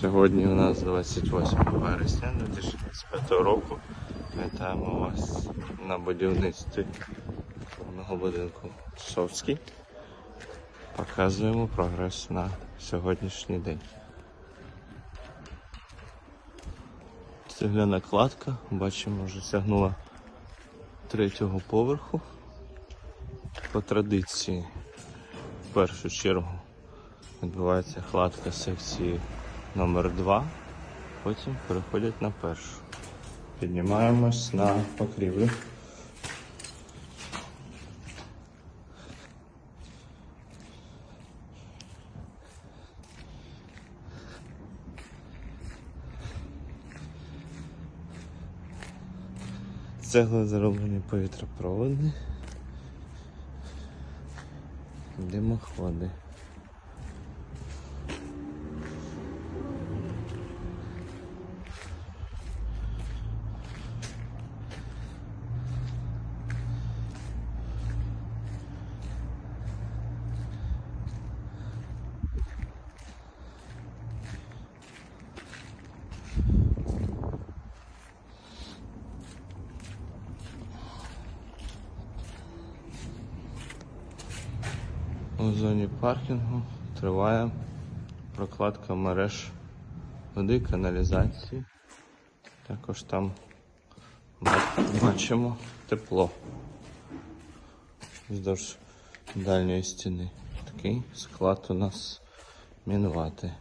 Сьогодні у нас 28 вересня 2025 року. Вітаємо вас на будівництві одного будинку Совський. Показуємо прогрес на сьогоднішній день. Цегляна кладка, бачимо, вже сягнула третього поверху. По традиції, в першу чергу, відбувається кладка секції номер 2 потім переходять на першу. Піднімаємось на покрівлю. Цегли зароблені повітропроводні. Димоходи. У зоні паркінгу триває прокладка мереж води, каналізації. Також там бачимо тепло вздовж дальньої стіни. Такий склад у нас мінувати.